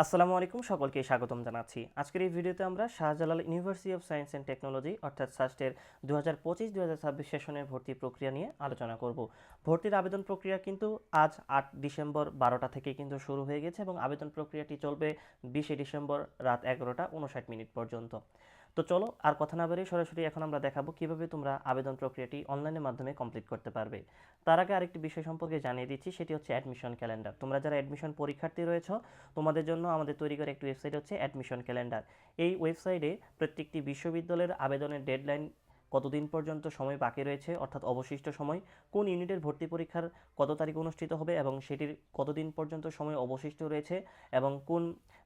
আসসালামু আলাইকুম, সকলকে স্বাগতম জানাচ্ছি। আজকের এই ভিডিওতে আমরা Shahjalal university of science and technology অর্থাৎ সাস্টের দু হাজার পঁচিশ দু হাজার ছাব্বিশ সেশনের ভর্তি প্রক্রিয়া নিয়ে আলোচনা করব। ভর্তির আবেদন প্রক্রিয়া কিন্তু আজ আট ডিসেম্বর বারোটা থেকে কিন্তু শুরু হয়ে গেছে এবং আবেদন প্রক্রিয়াটি চলবে বিশে ডিসেম্বর রাত এগারোটা উনষাট মিনিট পর্যন্ত। তো চলো আর কথা না বেরিয়ে সরাসরি এখন আমরা দেখাবো কীভাবে তোমরা আবেদন প্রক্রিয়াটি অনলাইনের মাধ্যমে কমপ্লিট করতে পারবে। তার আগে আরেকটি বিষয় সম্পর্কে জানিয়ে দিচ্ছি, সেটি হচ্ছে অ্যাডমিশন ক্যালেন্ডার তোমরা যারা অ্যাডমিশন পরীক্ষার্থী রয়েছে, তোমাদের জন্য আমাদের তৈরি করা একটি ওয়েবসাইট হচ্ছে অ্যাডমিশন ক্যালেন্ডার এই ওয়েবসাইটে প্রত্যেকটি বিশ্ববিদ্যালয়ের আবেদনের ডেডলাইন কতদিন পর্যন্ত সময় বাকি রয়েছে, অর্থাৎ অবশিষ্ট সময়, কোন ইউনিটের ভর্তি পরীক্ষার কত তারিখ অনুষ্ঠিত হবে এবং সেটির কতদিন পর্যন্ত সময় অবশিষ্ট রয়েছে এবং কোন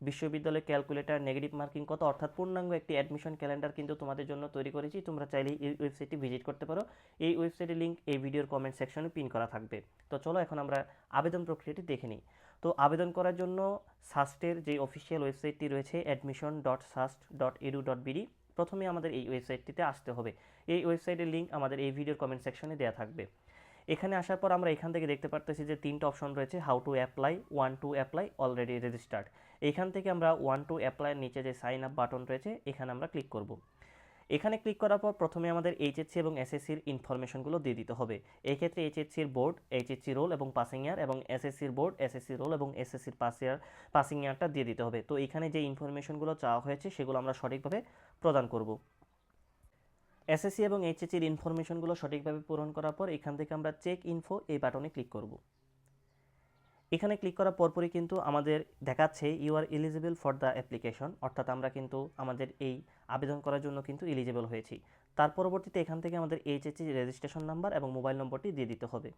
বিশ্ববিদ্যালয়ে ক্যালকুলেটর নেগেটিভ মার্কিং কত, অর্থাৎ পূর্ণাঙ্গ একটি অ্যাডমিশন ক্যালেন্ডার কিন্তু তোমাদের জন্য তৈরি করেছি, তোমরা চাইলে এই ওয়েবসাইটটি ভিজিট করতে পারো। এই ওয়েবসাইটের লিঙ্ক এই ভিডিওর কমেন্ট সেকশনে পিন করা থাকবে। তো চলো এখন আমরা আবেদন প্রক্রিয়াটি দেখে নিই। তো আবেদন করার জন্য সাস্টের যে অফিসিয়াল ওয়েবসাইটটি রয়েছে admission dot SUST dot edu dot BD প্রথমে আমাদের এই ওয়েবসাইটটিতে আসতে হবে। এই ওয়েবসাইটের লিঙ্ক আমাদের এই ভিডিওর কমেন্ট সেকশনে দেওয়া থাকবে। এখানে আসার পর আমরা এখান থেকে দেখতে পারতেছি যে তিনটা অপশন রয়েছে how to apply want to apply already registered এখান থেকে আমরা ওয়ান টু অ্যাপ্লাইয়ের নিচে যে সাইন আপ বাটন রয়েছে, এখানে আমরা ক্লিক করব। এখানে ক্লিক করার পর প্রথমে আমাদের এইচএসসি এবং এসএসসির ইনফরমেশনগুলো দিয়ে দিতে হবে। এই ক্ষেত্রে এইচএসসির বোর্ড এইচএসসি রোল এবং পাসিং ইয়ার এবং এসএসসির বোর্ড এসএসসি রোল এবং এসএসসির পাস ইয়ার পাসিং ইয়ারটা দিয়ে দিতে হবে। তো এখানে যে ইনফরমেশনগুলো চাওয়া হয়েছে সেগুলো আমরা সঠিকভাবে প্রদান করব। এসএসসি এবং এইচএসসির ইনফরমেশনগুলো সঠিকভাবে পূরণ করার পর এখান থেকে আমরা চেক ইনফো এই বাটনে ক্লিক করব। এখানে ক্লিক করার পরপরই কিন্তু আমাদের দেখাচ্ছে you are eligible for the application অর্থাৎ আমরা কিন্তু আমাদের এই আবেদন করার জন্য কিন্তু এলিজিবল হয়েছি। তার পরবর্তীতে এখান থেকে আমাদের এইচএসসি রেজিস্ট্রেশন নাম্বার এবং মোবাইল নম্বরটি দিয়ে দিতে হবে।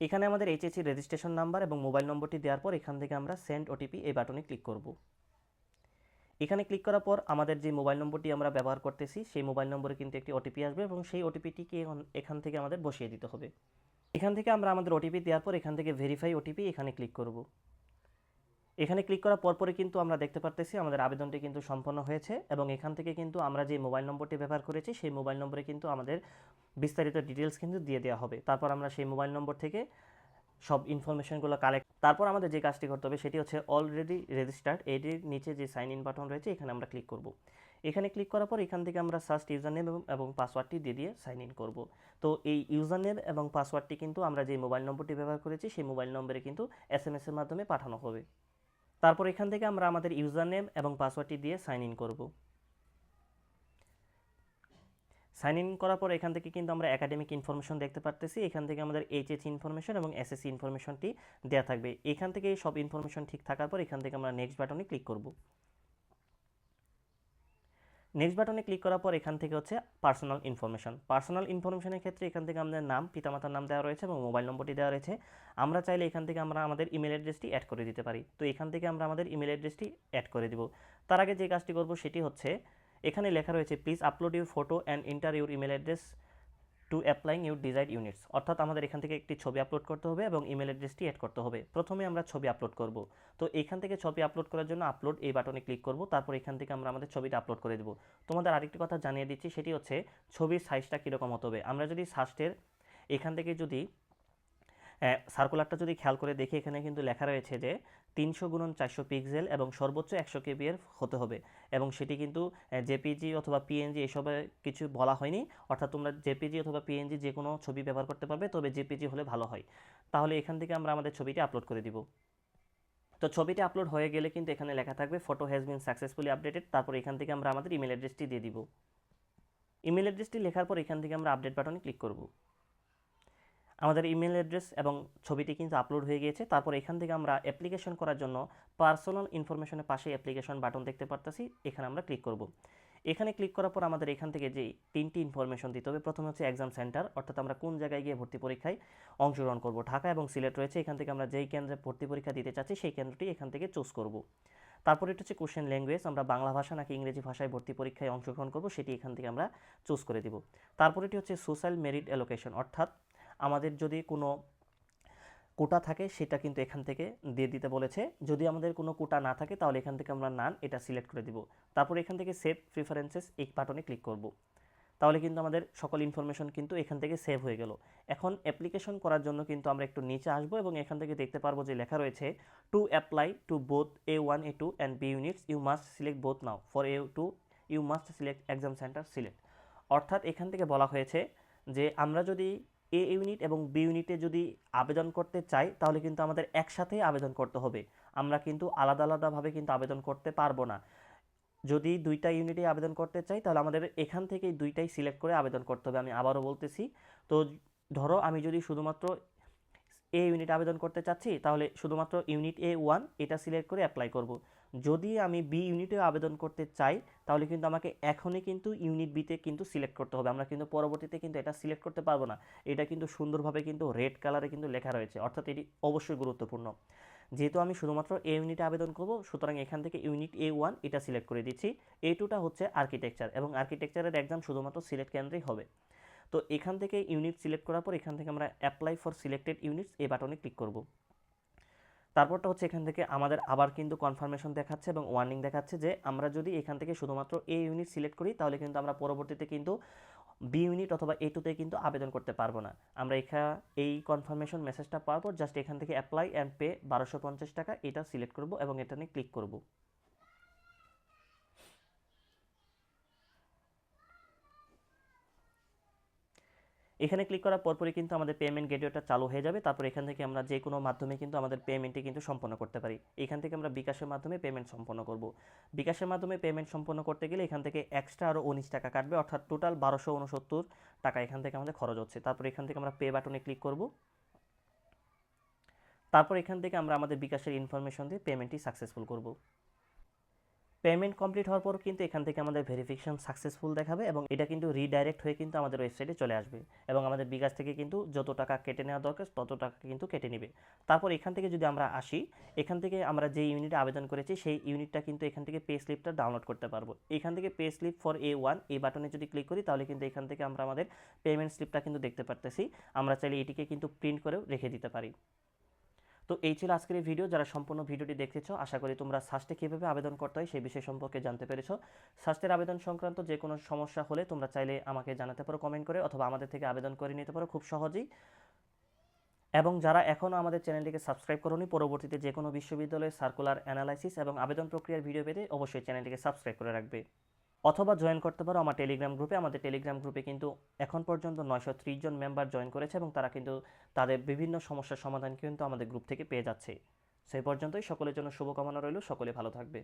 এখানে আমাদের এইচএসসি রেজিস্ট্রেশন নাম্বার এবং মোবাইল নম্বরটি দেওয়ার পর এখান থেকে আমরা সেন্ড ওটিপি এই বাটনে ক্লিক করব। এখানে ক্লিক করার পর আমাদের যে মোবাইল নম্বরটি আমরা ব্যবহার করতেছি, সেই মোবাইল নম্বরে কিন্তু একটি ওটিপি আসবে এবং সেই ওটিপিটিকে এখান থেকে আমাদের বসিয়ে দিতে হবে। এখান থেকে আমরা আমাদের ওটিপি দেওয়ার পর এখান থেকে ভেরিফাই ওটিপি এখানে ক্লিক করব। এখানে ক্লিক করার পরপরই কিন্তু আমরা দেখতে পারতেছি আমাদের আবেদনটি কিন্তু সম্পন্ন হয়েছে এবং এখান থেকে কিন্তু আমরা যে মোবাইল নম্বরটি ব্যবহার করেছি সেই মোবাইল নম্বরে কিন্তু আমাদের বিস্তারিত ডিটেলস কিন্তু দিয়ে দেওয়া হবে। তারপর আমরা সেই মোবাইল নম্বর থেকে সব ইনফরমেশনগুলো কালেক্ট তারপর আমাদের যে কাজটি করতে হবে সেটি হচ্ছে অলরেডি রেজিস্টার্ড এটির নিচে যে সাইন ইন বাটন রয়েছে এখানে আমরা ক্লিক করব। এখানে ক্লিক করার পর এখান থেকে আমরা সার্চ ইউজার নেম এবং পাসওয়ার্ডটি দিয়ে দিয়ে সাইন ইন করব। তো এই ইউজার নেম এবং পাসওয়ার্ডটি কিন্তু আমরা যে মোবাইল নম্বরটি ব্যবহার করেছি, সেই মোবাইল নম্বরে কিন্তু এস এম এর মাধ্যমে পাঠানো হবে। তারপর এখান থেকে আমরা আমাদের ইউজার নেম এবং পাসওয়ার্ডটি দিয়ে সাইন ইন করব। সাইন ইন করার পর এখান থেকে কিন্তু আমরা একাডেমিক ইনফরমেশন দেখতে পারতেছি। এখান থেকে আমাদের এইচএসসি ইনফরমেশন এবং এসএসসি ইনফরমেশনটি দেওয়া থাকবে। এখান থেকে সব ইনফরমেশন ঠিক থাকার পর এখান থেকে আমরা নেক্সট বাটনে ক্লিক করব। নেক্সট বাটনে ক্লিক করার পর এখান থেকে হচ্ছে পার্সোনাল ইনফরমেশন পার্সোনাল ইনফরমেশনের ক্ষেত্রে এখান থেকে আমাদের নাম, পিতামাতার নাম দেওয়া রয়েছে এবং মোবাইল নম্বরটি দেওয়া রয়েছে। আমরা চাইলে এখান থেকে আমরা আমাদের ইমেল অ্যাড্রেসটি অ্যাড করে দিতে পারি। তো এখান থেকে আমরা আমাদের ইমেল অ্যাড্রেসটি অ্যাড করে দিব। তার আগে যে কাজটি করব সেটি হচ্ছে, এখানে লেখা রয়েছে please upload your photo and enter your email address to applying your desired units অর্থাৎ আমাদের এখান থেকে একটি ছবি আপলোড করতে হবে এবং ইমেল অ্যাড্রেসটি অ্যাড করতে হবে। প্রথমে আমরা ছবি আপলোড করব। তো এখান থেকে ছবি আপলোড করার জন্য আপলোড এই বাটনে ক্লিক করব। তারপর এখান থেকে আমরা আমাদের ছবিটা আপলোড করে দেবো। তোমাদের আরেকটি কথা জানিয়ে দিচ্ছি, সেটি হচ্ছে ছবির সাইজটা কীরকম হতে হবে। আমরা যদি সাস্টের এখান থেকে যদি সার্কুলারটা যদি খেয়াল করে দেখি, এখানে কিন্তু লেখা রয়েছে যে তিনশো গুণন চারশো পিক্সেল এবং সর্বোচ্চ একশো কেবিএর হতে হবে। এবং সেটি কিন্তু জেপিজি অথবা পিএনজি এসবে কিছু বলা হয়নি। অর্থাৎ তোমরা জেপিজি অথবা পিএনজি যে কোনো ছবি ব্যবহার করতে পারবে, তবে জেপিজি হলে ভালো হয়। তাহলে এখান থেকে আমরা আমাদের ছবিটি আপলোড করে দিব। তো ছবিটি আপলোড হয়ে গেলে কিন্তু এখানে লেখা থাকবে photo has been successfully updated তারপর এখান থেকে আমরা আমাদের ইমেল অ্যাড্রেসটি দিয়ে দিব। ইমেল অ্যাড্রেসটি লেখার পর এখান থেকে আমরা আপডেট বাটনে ক্লিক করব। আমাদের ইমেল অ্যাড্রেস এবং ছবিটি কিন্তু আপলোড হয়ে গিয়েছে। তারপর এখান থেকে আমরা অ্যাপ্লিকেশন করার জন্য পার্সোনাল ইনফরমেশনের পাশে অ্যাপ্লিকেশন বাটন দেখতে পারতেছি। এখানে আমরা ক্লিক করব। এখানে ক্লিক করার পর আমাদের এখান থেকে যে তিনটি ইনফরমেশন দিতে হবে, প্রথমে হচ্ছে এক্সাম সেন্টার অর্থাৎ আমরা কোন জায়গায় গিয়ে ভর্তি পরীক্ষায় অংশগ্রহণ করব। ঢাকা এবং সিলেট রয়েছে, এখান থেকে আমরা যেই কেন্দ্রে ভর্তি পরীক্ষা দিতে চাচ্ছি, সেই কেন্দ্রটি এখান থেকে চুজ করব। তারপর এটা হচ্ছে কোশ্চেন ল্যাঙ্গুয়েজ আমরা বাংলা ভাষা নাকি ইংরেজি ভাষায় ভর্তি পরীক্ষায় অংশগ্রহণ করব, সেটি এখান থেকে আমরা চুজ করে দিব। তারপর এটি হচ্ছে সোশ্যাল মেরিট অ্যালোকেশন অর্থাৎ আমাদের যদি কোনো কোটা থাকে, সেটা কিন্তু এখান থেকে দিয়ে দিতে বলেছে। যদি আমাদের কোনো কোটা না থাকে, তাহলে এখান থেকে আমরা নান এটা সিলেক্ট করে দিব। তারপর এখান থেকে সেভ প্রিফারেন্সেস এই বাটনে ক্লিক করব। তাহলে কিন্তু আমাদের সকল ইনফরমেশন কিন্তু এখান থেকে সেভ হয়ে গেল। এখন অ্যাপ্লিকেশন করার জন্য কিন্তু আমরা একটু নিচে আসব এবং এখান থেকে দেখতে পারব যে লেখা রয়েছে to apply to both A one A two and B units you must select both now for A two you must select exam centre select অর্থাৎ এখান থেকে বলা হয়েছে যে, আমরা যদি এ ইউনিট এবং বি ইউনিটে যদি আবেদন করতে চাই, তাহলে কিন্তু আমাদের একসাথে আবেদন করতে হবে। আমরা কিন্তু আলাদা আলাদাভাবে কিন্তু আবেদন করতে পারব না। যদি দুইটা ইউনিটে আবেদন করতে চাই, তাহলে আমাদের এখান থেকেই দুইটাই সিলেক্ট করে আবেদন করতে হবে। আমি আবারও বলতেছি, তো ধরো আমি যদি শুধুমাত্র এ ইউনিট আবেদন করতে চাচ্ছি, তাহলে শুধুমাত্র ইউনিট এ ওয়ান এটা সিলেক্ট করে অ্যাপ্লাই করব। যদি আমি বি ইউনিটে আবেদন করতে চাই, তাহলে কিন্তু আমাকে এখনই কিন্তু ইউনিট বিতে কিন্তু সিলেক্ট করতে হবে। আমরা কিন্তু পরবর্তীতে কিন্তু এটা সিলেক্ট করতে পারব না। এটা কিন্তু সুন্দরভাবে কিন্তু রেড কালারে কিন্তু লেখা রয়েছে। অর্থাৎ এটি অবশ্যই গুরুত্বপূর্ণ। যেহেতু আমি শুধুমাত্র এ ইউনিটে আবেদন করব, সুতরাং এখান থেকে ইউনিট এ ওয়ান এটা সিলেক্ট করে দিচ্ছি। এ টুটা হচ্ছে আর্কিটেকচার এবং আর্কিটেকচারের এক্সাম শুধুমাত্র সিলেক্ট কেন্দ্রেই হবে। তো এখান থেকে ইউনিট সিলেক্ট করার পর এখান থেকে আমরা অ্যাপ্লাই ফর সিলেক্টেড ইউনিটস এই বাটনে ক্লিক করব। তারপরটা হচ্ছে এখান থেকে আমাদের আবার কিন্তু কনফার্মেশন দেখাচ্ছে এবং ওয়ার্নিং দেখাচ্ছে যে আমরা যদি এখান থেকে শুধুমাত্র এ ইউনিট সিলেক্ট করি, তাহলে কিন্তু আমরা পরবর্তীতে কিন্তু বি ইউনিট অথবা এ টুতে কিন্তু আবেদন করতে পারব না। আমরা এখা, এই কনফার্মেশন মেসেজটা পাওয়ার পর জাস্ট এখান থেকে অ্যাপ্লাই অ্যান্ড পে বারোশো পঞ্চাশ টাকা এটা সিলেক্ট করব এবং এটা নিয়ে ক্লিক করব। এখানে ক্লিক করার পরপরই কিন্তু আমাদের পেমেন্ট গেটওয়েটা চালু হয়ে যাবে। তারপর এখান থেকে আমরা যে কোনো মাধ্যমে কিন্তু আমাদের পেমেন্টটি কিন্তু সম্পন্ন করতে পারি। এখান থেকে আমরা বিকাশের মাধ্যমে পেমেন্ট সম্পন্ন করব। বিকাশের মাধ্যমে পেমেন্ট সম্পন্ন করতে গেলে এখান থেকে এক্সট্রা আরও উনিশ টাকা কাটবে, অর্থাৎ টোটাল বারোশো উনসত্তর টাকা এখান থেকে আমাদের খরচ হচ্ছে। তারপর এখান থেকে আমরা পে বাটনে ক্লিক করব। তারপর এখান থেকে আমরা আমাদের বিকাশের ইনফরমেশন দিয়ে পেমেন্টটি সাকসেসফুল করব। পেমেন্ট কমপ্লিট হওয়ার পর কিন্তু এখান থেকে আমাদের ভেরিফিকেশন সাকসেসফুল দেখাবে এবং এটা কিন্তু রিডাইরেক্ট হয়ে কিন্তু আমাদের ওয়েবসাইটে চলে আসবে এবং আমাদের বিকাশ থেকে কিন্তু যত টাকা কেটে নেওয়া দরকার তত টাকা কিন্তু কেটে নেবে। তারপর এখান থেকে যদি আমরা আসি, এখান থেকে আমরা যে ইউনিটে আবেদন করেছি সেই ইউনিটটা কিন্তু এখান থেকে পে স্লিপটা ডাউনলোড করতে পারব। এখান থেকে pay slip for A one এই বাটনে যদি ক্লিক করি তাহলে কিন্তু এখান থেকে আমরা আমাদের পেমেন্ট স্লিপটা কিন্তু দেখতে পারতেছি। আমরা চাইলে এটিকে কিন্তু প্রিন্ট করেও রেখে দিতে পারি। তো এই ছিল আজকের এই ভিডিও যারা সম্পূর্ণ ভিডিওটি দেখতেছো আশা করি তোমরা সাস্টে কীভাবে আবেদন করতে হয় সেই বিষয় সম্পর্কে জানতে পেরেছ। সাস্টের আবেদন সংক্রান্ত যে কোনো সমস্যা হলে তোমরা চাইলে আমাকে জানাতে পারো কমেন্ট করে, অথবা আমাদের থেকে আবেদন করে নিতে পারো খুব সহজেই। এবং যারা এখনও আমাদের চ্যানেলটিকে সাবস্ক্রাইব করোনি, পরবর্তীতে যে কোনো বিশ্ববিদ্যালয়ের সার্কুলার অ্যানালাইসিস এবং আবেদন প্রক্রিয়ার ভিডিও পেতে অবশ্যই চ্যানেলটিকে সাবস্ক্রাইব করে রাখবে। অথবা জয়েন করতে পারো আমার টেলিগ্রাম গ্রুপে আমাদের টেলিগ্রাম গ্রুপে কিন্তু এখন পর্যন্ত নয়শো ত্রিশ জন মেম্বার জয়েন করেছে এবং তারা কিন্তু তাদের বিভিন্ন সমস্যার সমাধান কিন্তু আমাদের গ্রুপ থেকে পেয়ে যাচ্ছে। সেই পর্যন্তই। সকলের জন্য শুভকামনা রইল। সকলে ভালো থাকবে।